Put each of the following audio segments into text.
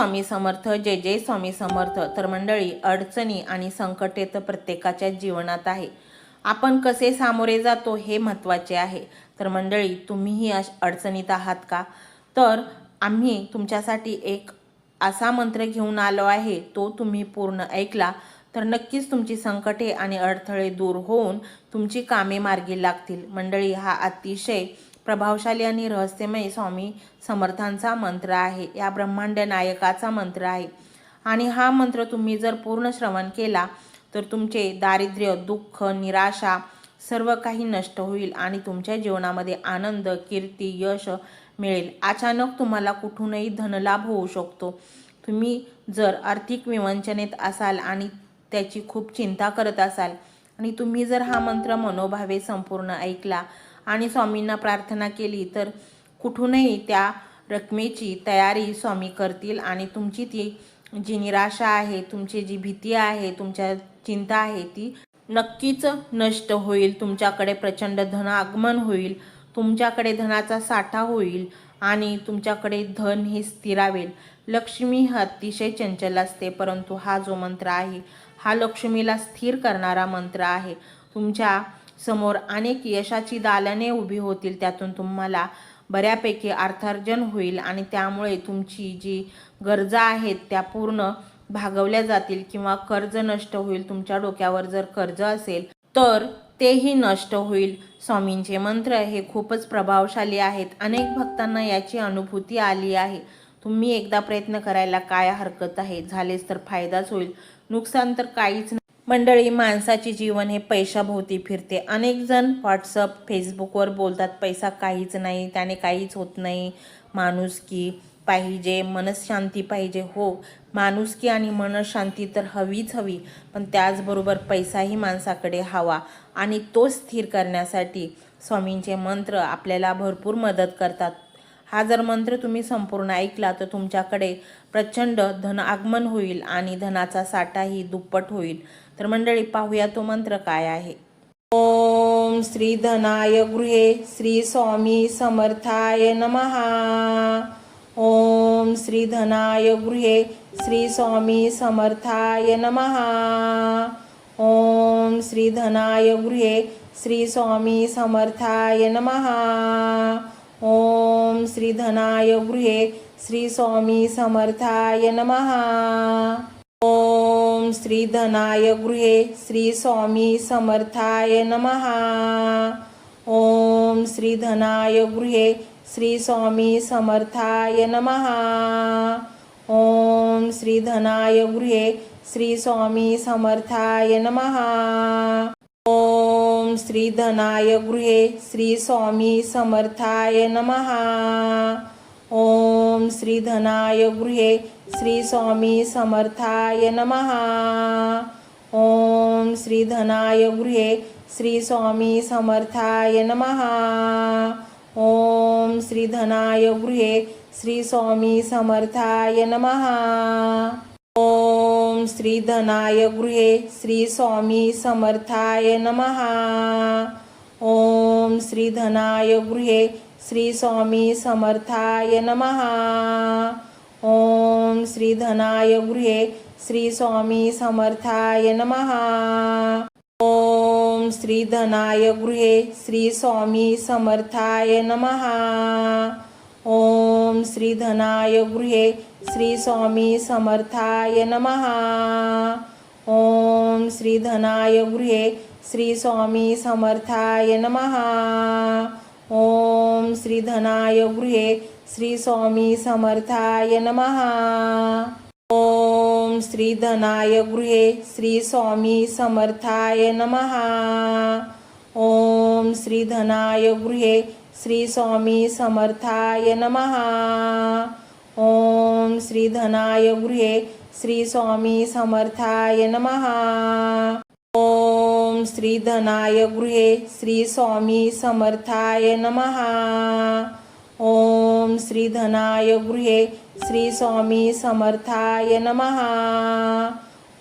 स्वामी समर्थ जय जय स्वामी समर्थ. तर मंडळी अडचणी आणि संकटे तर प्रत्येकाच्या जीवनात आहे. आपण कसे सामोरे जातो हे महत्त्वाचे आहे. तर मंडळी तुम्हीही अश अडचणीत आहात का? तर आम्ही तुमच्यासाठी एक असा मंत्र घेऊन आलो आहे तो तुम्ही पूर्ण ऐकला. तर नक्कीच तुमची संकटे आणि अडथळे दूर होऊन तुमची कामे मार्गी लागतील. मंडळी हा अतिशय प्रभावशाली आणि रहस्यमय स्वामी समर्थांचा मंत्र आहे. या ब्रह्मांड नायकाचा मंत्र आहे. आणि हा मंत्र तुम्ही जर पूर्ण श्रवण केला तर तुमचे दारिद्र्य दुःख निराशा सर्व काही नष्ट होईल आणि तुमच्या जीवनामध्ये आनंद कीर्ती यश मिळेल. अचानक तुम्हाला कुठूनही धनलाभ होऊ शकतो. तुम्ही जर आर्थिक विवंचनेत असाल आणि त्याची खूप चिंता करत असाल आणि तुम्ही जर हा मंत्र मनोभावे संपूर्ण ऐकला आणि स्वामींना प्रार्थना केली तर कुठूनही त्या रकमेची तयारी स्वामी करतील. आणि तुमची ती जी निराशा आहे तुमची जी भीती आहे तुमच्या चिंता आहे ती नक्कीच नष्ट होईल. तुमच्याकडे प्रचंड धन आगमन होईल. तुमच्याकडे धनाचा साठा होईल आणि तुमच्याकडे धन हे स्थिरावेल. लक्ष्मी हा अतिशय चंचल असते परंतु हा जो मंत्र आहे हा लक्ष्मीला स्थिर करणारा मंत्र आहे. तुमच्या समोर अनेक यशाची दालने उभी होतील त्यातून तुम्हाला बऱ्यापैकी अर्थार्जन होईल आणि त्यामुळे तुमची जी गरजा आहेत त्या पूर्ण भागवल्या जातील किंवा कर्ज नष्ट होईल. तुमच्या डोक्यावर जर कर्ज असेल तर तेही नष्ट होईल. स्वामींचे मंत्र हे खूपच प्रभावशाली आहेत. अनेक भक्तांना याची अनुभूती आली आहे. तुम्ही एकदा प्रयत्न करायला काय हरकत आहे? झालेच तर फायदाच होईल. नुकसान तर काहीच नाही मंडळी माणसाचे जीवन हे पैशाभोवती फिरते. अनेक जण व्हॉट्सअप फेसबुकवर बोलतात पैसा काहीच नाही त्याने काहीच होत नाही. माणुसकी पाहिजे मनशांती पाहिजे. हो माणुसकी आणि मनशांती तर हवीच हवी पण त्याचबरोबर पैसाही माणसाकडे हवा आणि तो स्थिर करण्यासाठी स्वामींचे मंत्र आपल्याला भरपूर मदत करतात. हा जर मंत्र तुम्ही संपूर्ण ऐकला तर तुमच्याकडे प्रचंड धन आगमन होईल आणि धनाचा साठाही दुप्पट होईल. तर मंडळी, पाहूया तो मंत्र काय आहे. ओम श्री धनाय गृहे श्री स्वामी समर्थाय नमहा ओम श्री धनाय गृहे श्री स्वामी समर्थाय नमहा ओम श्री धनाय गृहे श्री स्वामी समर्थाय नमहा ओम श्री धनाय गृहे श्री स्वामी समर्थाय नमहा ओम श्री धनाय गृहे श्री स्वामी समर्थाय नमहा ओम श्री धनाय गृहे श्री स्वामी समर्थाय नमहा ओम श्री धनाय गृहे श्री स्वामी समर्थाय नमहा ओम श्री धनाय गृहे श्री स्वामी समर्थाय नमहा ओम श्री धनाय गृहे श्री स्वामी समर्थाय नमहा ओम श्री धनाय गृहे श्री स्वामी समर्थाय नमहा ओम श्री धनाय गृहे श्री स्वामी समर्थाय नमहा ओम श्री धनाय गृहे श्री स्वामी समर्थाय नमहा ओम श्री धनाय गृहे श्री स्वामी समर्थाय नमहा ओम श्री धनाय गृहे श्री स्वामी समर्थाय नमहा ओम श्री धनाय गृहे श्री स्वामी समर्थाय नमहा ओम श्री धनाय गृहे श्री स्वामी समर्थाय नमहा ओम श्री धनाय गृहे श्री स्वामी समर्थाय ओम श्री धनाय गृहे श्री स्वामी समर्थाय ओम श्री धनाय गृहे श्री स्वामी समर्थाय ओम श्री धनाय गृहे श्री स्वामी समर्थाय ओम श्री धनाय गृहे श्री स्वामी समर्थाय नमहा ओम श्री धनाय गृहे श्री स्वामी समर्थाय नमहा ओम श्री धनाय गृहे श्री स्वामी समर्थाय नमहा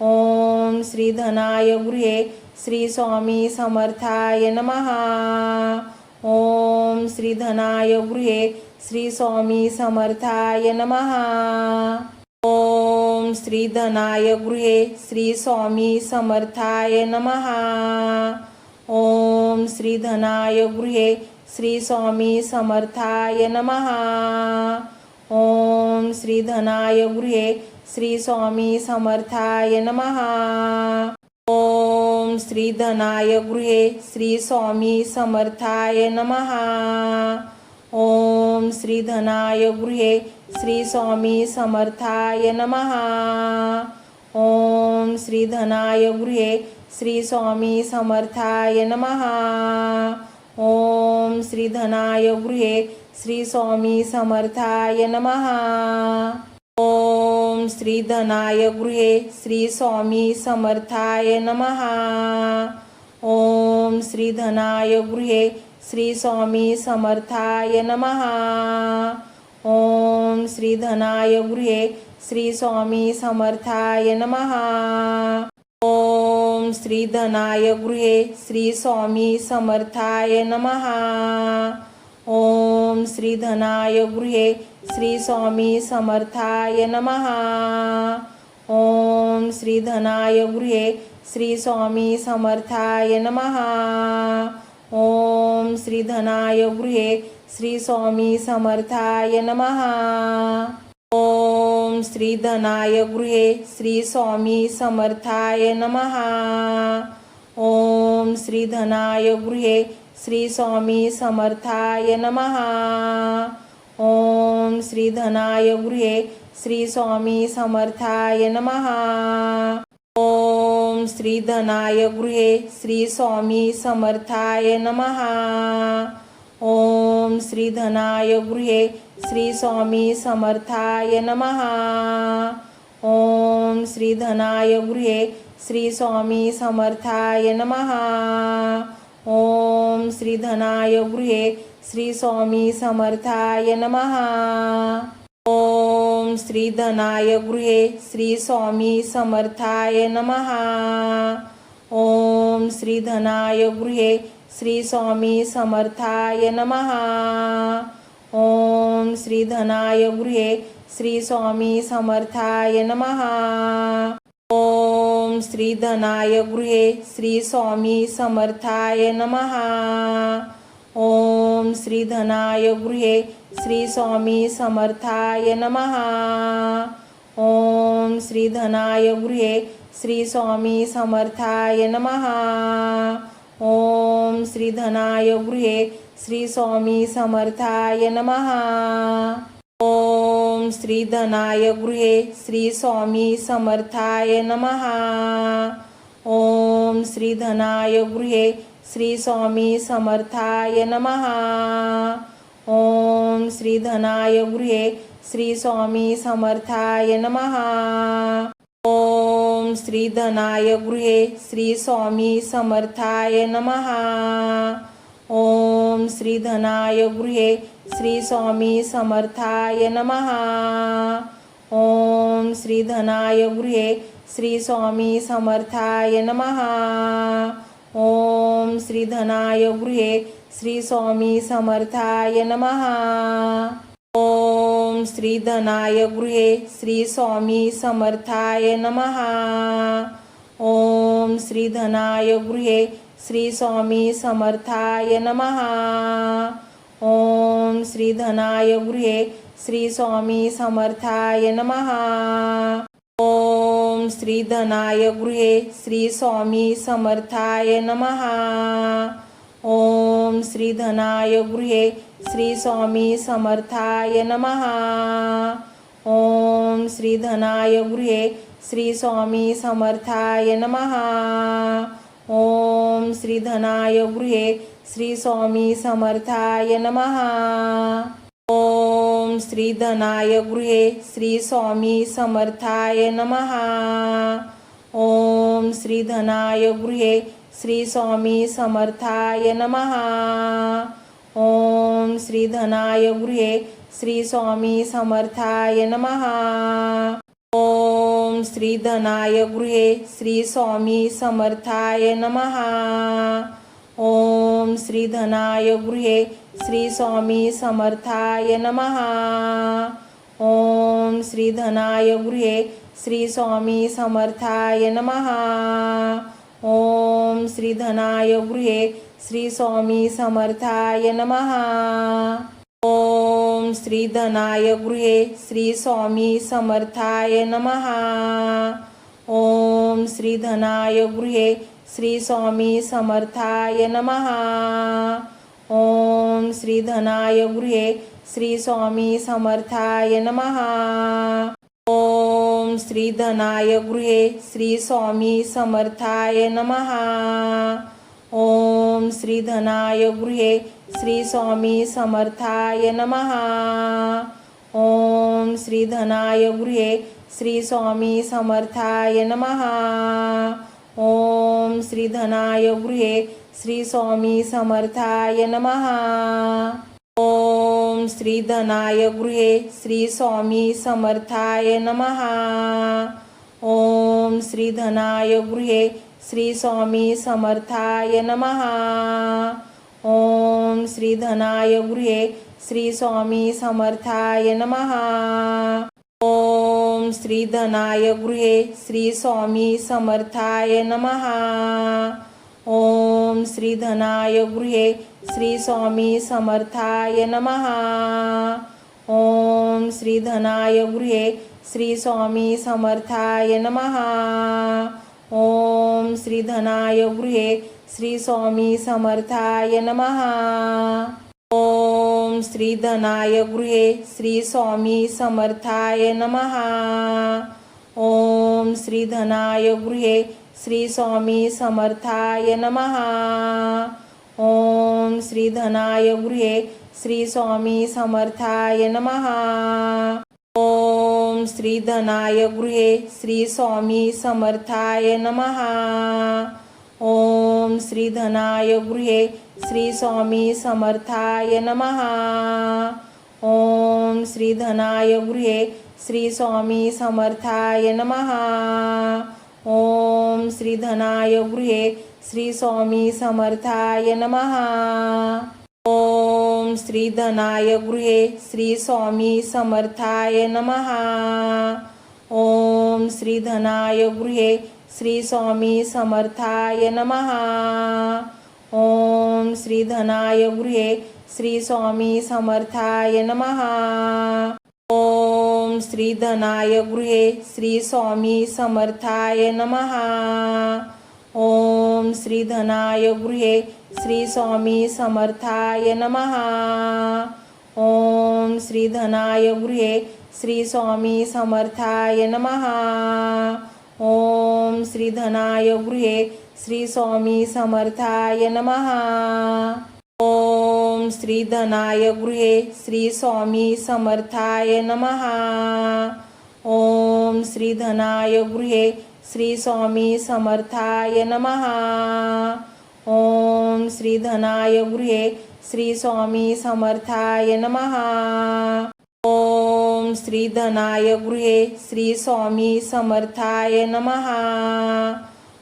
ओम श्री धनाय गृहे श्री स्वामी समर्थाय नमहा ओम श्री धनाय गृहे श्री स्वामी समर्थाय नमहा श्रीधनाय गृहे श्री स्वामी समर्थाय नमः। ॐ श्रीधनाय गृहे श्री स्वामी समर्थाय नमः। ॐ श्रीधनाय गृहे श्री स्वामी समर्थाय नमः। ॐ श्रीधनाय गृहे श्री स्वामी समर्थाय नमः। ओम श्री धनाय गृहे श्री स्वामी समर्थाय नमः। ओम श्री धनाय गृहे श्री स्वामी समर्थाय नमः। ओम श्री धनाय गृहे श्री स्वामी समर्थाय नमः। ओम श्री धनाय गृहे श्री स्वामी समर्थाय नमः। ओम श्री धनाय गृहे श्री स्वामी समर्थाय नमः। ॐ श्रीधनाय गृहे श्री स्वामी समर्थाय नमः। ॐ श्रीधनाय गृहे श्री स्वामी समर्थाय नमः। ॐ श्रीधनाय गृहे श्री स्वामी समर्थाय नमः। ॐ श्रीधनाय गृहे श्री स्वामी समर्थाय नमः। ओम श्री धनाय ॐ श्रीधनाय गृहे श्रीस्वामीसमर्थाय नमः। ॐ श्रीधनाय गृहे श्रीस्वामीसमर्थाय नमः। ॐ श्रीधनाय गृहे श्रीस्वामीसमर्थाय नमः। गृह श्री स्वामी समर्थाय नमः। ॐ श्रीधनाय गृहे श्री स्वामी समर्थाय नमः। ॐ श्रीधनाय गृहे श्री स्वामी समर्थाय नमः। ॐ श्रीधनाय गृहे श्री स्वामी समर्थाय नमः। ॐ श्रीधनाय गृहे श्री स्वामी समर्थाय नमः। ॐ श्रीधनाय गृहे श्री स्वामी समर्थाय नमः। ॐ श्रीधनाय गृहे श्री स्वामी समर्थाय नमः। ॐ श्रीधनाय गृहे श्री स्वामी समर्थाय नमः। ॐ श्रीधनाय गृहे श्री स्वामी समर्थाय नमः। ॐ श्रीधनाय गृहे श्री स्वामी समर्थाय नमः। ॐ श्रीधनाय गृहे श्री स्वामी समर्थाय नमः। ॐ श्रीधनाय गृहे श्री स्वामी समर्थाय नमः। ॐ श्रीधनाय गृहे श्री स्वामी समर्थाय नमः। ॐ श्रीधनाय गृहे श्री स्वामी समर्थाय नमः। ॐ श्रीधनाय गृहे श्री स्वामी समर्थाय नमः। ॐ श्रीधनाय गृहे श्री स्वामी समर्थाय नमः। ॐ श्रीधनाय गृहे श्री स्वामी समर्थाय नमः। ॐ श्रीधनाय गृहे श्री स्वामी समर्थाय नमः। ॐ श्रीधनाय गृहे श्री स्वामी समर्थाय नमः। ॐ श्रीधनाय गृहे श्री स्वामी समर्थाय नमः। ॐ श्रीधनाय गृहे श्री स्वामी समर्थाय नमः। ॐ श्रीधनाय गृहे श्री स्वामी समर्थाय नमः। ॐ श्रीधनाय गृहे श्री स्वामी समर्थाय नमः। ॐ श्रीधनाय गृहे श्री स्वामी समर्थाय नमः। ॐ श्रीधनाय गृहे श्री स्वामी समर्थाय नमः। ॐ श्रीधनाय गृहे श्री स्वामी समर्थाय नमः। ॐ श्रीधनाय गृहे श्री स्वामी समर्थाय नमः। ॐ श्रीधनाय गृहे श्री स्वामी समर्थाय नमः। ॐ श्रीधनाय गृहे श्री स्वामी समर्थाय नमः। ॐ श्रीधनाय गृहे श्री स्वामी समर्थाय नमः। ॐ श्रीधनाय गृहे श्री स्वामी समर्थाय नमः। ॐ श्रीधनाय गृहे श्री स्वामी समर्थाय नमः। श्री धनाय गृहे श्री स्वामी समर्थाय नमः। श्री धनाय गृहे श्री स्वामी समर्थाय नमः। श्री धनाय गृहे श्री स्वामी समर्थाय नमः। ओम श्री धनाय गृहे श्री स्वामी समर्थाय नमः। ओम श्री धनाय गृहे श्री स्वामी समर्थाय नमः। ओम श्री धनाय गृहे श्री स्वामी समर्थाय नमः। ओम श्री धनाय गृहे श्री स्वामी समर्थाय नमः। ओम श्री धनाय गृहे श्री स्वामी समर्थाय नमः। ओम श्री धनाय गृहे श्री स्वामी समर्थाय नमः। ओम श्री धनाय गृहे श्री स्वामी समर्थाय नमः। ओम श्री धनाय गृहे श्री स्वामी समर्थाय नमः। ओम श्री धनाय गृहे श्री स्वामी समर्थाय नमः। ओम श्री धनाय गृहे श्री स्वामी समर्थाय नमः। ओम श्री धनाय गृहे श्री स्वामी समर्थाय नमः। ओम श्री धनाय गृहे श्री स्वामी समर्थाय नमः। ओम श्री धनाय गृहे श्री स्वामी समर्थाय नमः। ओम श्री धनाय गृहे श्री स्वामी समर्थाय नमः। ओम श्री धनाय गृहे श्री स्वामी समर्थाय नमः। ओम श्री धनाय गृहे श्री स्वामी समर्थाय नमः। ओम श्री धनाय गृहे श्री स्वामी समर्थाय नमः। ओम श्री धनाय गृहे श्री स्वामी समर्थाय नमः। ओम श्री धनाय गृहे श्री स्वामी समर्थाय नमः। ओम श्री धनाय गृहे श्री स्वामी समर्थाय नमः। ओम श्री धनाय गृहे श्री स्वामी समर्थाय नमः। ओम श्री धनाय गृहे श्री स्वामी समर्थाय नमः। ओम श्री धनाय गृहे श्री स्वामी समर्थाय नमः। ओम श्री धनाय गृहे श्री स्वामी समर्थाय नमः। ओम श्री धनाय गृहे श्री स्वामी समर्थाय नमः। ओम श्री धनाय गृहे श्री स्वामी समर्थाय नमः। ओम श्री धनाय गृहे श्री स्वामी समर्थाय नमः। ओम श्री धनाय गृहे श्री स्वामी समर्थाय नमः। ओम श्री धनाय गृहे श्री स्वामी समर्थाय नमः। ओम श्री धनाय गृहे श्री स्वामी समर्थाय नमः।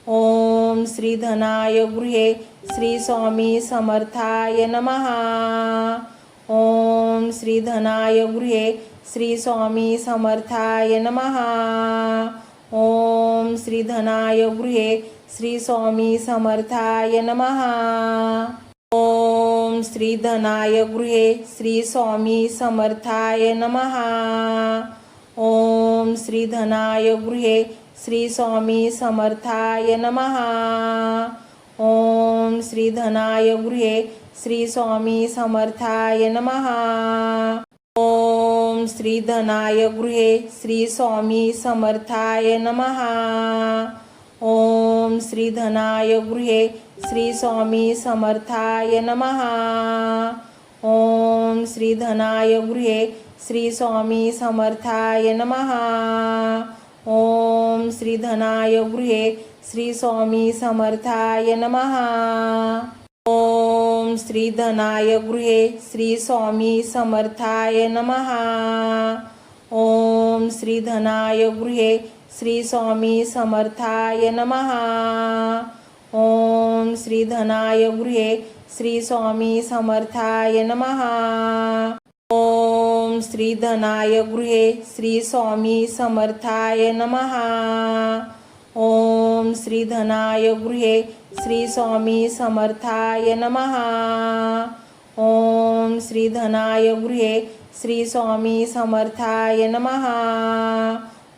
ओम श्री धनाय गृहे श्री स्वामी समर्थाय नमः। श्री धनाय गृहे श्री स्वामी समर्थाय नमः। श्री धनाय गृहे श्री स्वामी समर्थाय नमः। श्री धनाय गृहे श्री स्वामी समर्थाय नमः। श्री धनाय गृहे श्री स्वामी समर्थाय नमः। ओम श्री धनाय गृहे श्री स्वामी समर्थाय नमः। ओम श्री धनाय गृहे श्री स्वामी समर्थाय नमः। ओम श्री धनाय गृहे श्री स्वामी समर्थाय नमः। ओम श्री धनाय गृहे श्री स्वामी समर्थाय नमः। ओम श्री धनाय गृहे श्री स्वामी समर्थाय नमः। धनाय गृहे श्री स्वामी समर्थाय नमः। धनाय गृहे श्री स्वामी समर्थाय नमः। धनाय गृहे श्री स्वामी समर्थाय नमः। ओम श्रीधनाय गृहे श्री स्वामी समर्थाय नमः। ॐ श्रीधनाय गृहे श्री स्वामी समर्थाय नमः। ॐ श्रीधनाय गृहे श्री स्वामी समर्थाय नमः।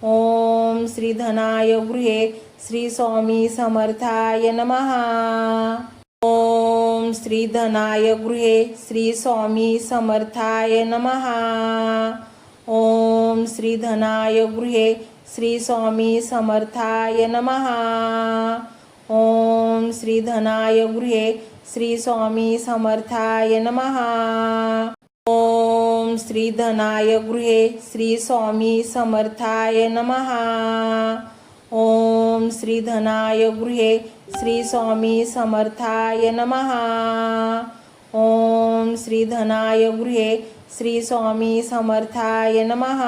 ॐ श्रीधनाय गृहे श्री स्वामी समर्थाय नमः। ॐ श्रीधनाय गृहे श्री स्वामी समर्थाय नमः। ॐ श्रीधनाय गृहे श्री स्वामी समर्थाय नमः। ॐ श्रीधनाय गृहे श्री स्वामी समर्थाय नमः। ॐ श्रीधनाय गृहे श्री स्वामी समर्थाय नमः। ओम श्री धनाय गृहे श्री स्वामी समर्थाय नमः। ओम श्री धनाय गृहे श्री स्वामी समर्थाय नमः।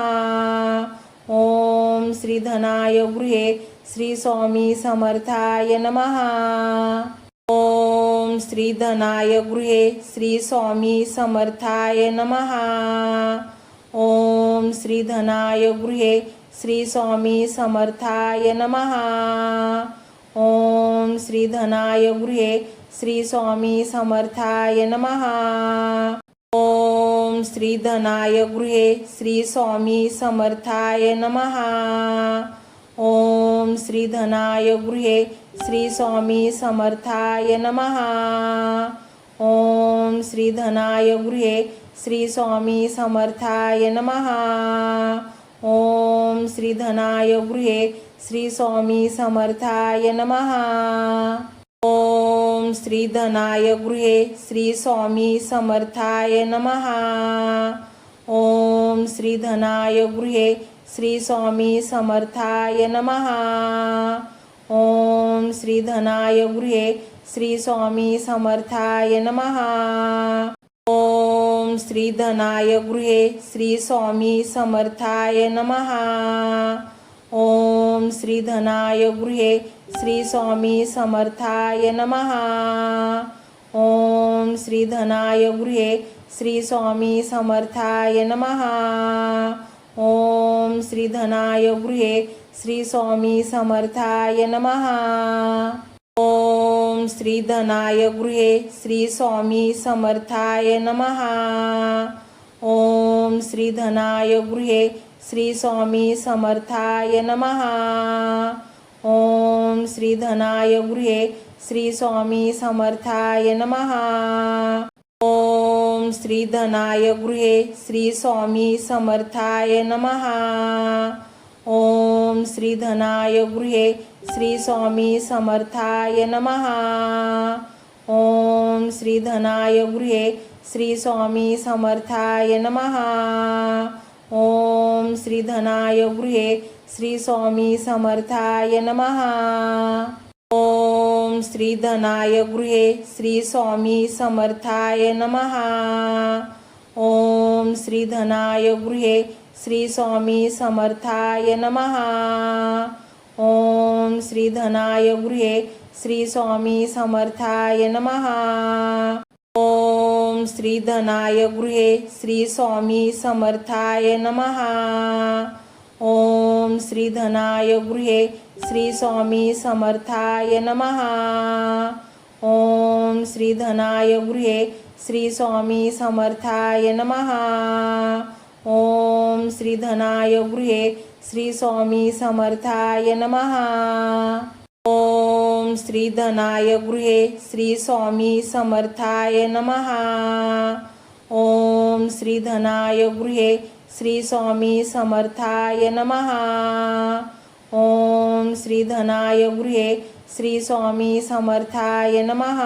ओम श्री धनाय गृहे श्री स्वामी समर्थाय नमः। ओम श्री धनाय गृहे श्री स्वामी समर्थाय नमः। ओम श्री धनाय गृहे श्री स्वामी समर्थाय नमः। ॐ श्रीधनाय गृहे श्री स्वामी समर्थाय नमः। ॐ श्रीधनाय गृहे श्री स्वामी समर्थाय नमः। ॐ श्रीधनाय गृहे श्री स्वामी समर्थाय नमः। ॐ श्रीधनाय गृहे श्री स्वामी समर्थाय नमः। ॐ श्रीधनाय गृहे श्रीस्वामीसमर्थाय नमः। श्री धनाय गृहे श्रीस्वामीसमर्थाय नमः। ॐ श्रीधनाय गृहे श्रीस्वामीसमर्थाय नमः। गृह श्री गृहे समर्थाय नमः। ॐ श्रीधनाय गृहे श्री स्वामी समर्थाय नमः। ॐ श्रीधनाय गृहे श्री स्वामी समर्थाय नमः। ॐ श्रीधनाय गृहे श्री स्वामी समर्थाय नमः। ॐ श्रीधनाय गृहे श्री स्वामी समर्थाय नमः। ॐ गृहे श्री स्वामी समर्थाय नमः। ॐ श्रीधनाय गृहे श्री स्वामी समर्थाय नमः। ॐ श्रीधनाय गृहे श्री स्वामी समर्थाय नमः। ॐ श्रीधनाय गृहे श्री स्वामी समर्थाय नमः। ॐ श्रीधनाय गृहे श्री स्वामी समर्थाय नमः। ॐ श्रीधनाय गृहे श्री स्वामी समर्थाय नमः। ॐ श्रीधनाय गृहे श्री स्वामी समर्थाय नमः। ॐ श्रीधनाय गृहे श्री स्वामी समर्थाय नमः। ॐ श्रीधनाय गृहे श्री स्वामी समर्थाय नमः। ओम श्री धनाय गृह श्री स्वामी समर्थाय नम। ओम श्री धनाय गृह श्री स्वामी समर्थाय नम। ओम श्री धनाय गृह श्री स्वामी समर्थाय नम। ओम श्री धनाय गृह श्री स्वामी समर्थाय नम। ओम श्री धनाय गृह श्री स्वामी समर्थाय नमः। ॐ श्रीधनाय गृहे श्री स्वामी समर्थाय नमः। ॐ श्रीधनाय गृहे श्री स्वामी समर्थाय नमः। ॐ श्रीधनाय गृहे श्री स्वामी समर्थाय नमः।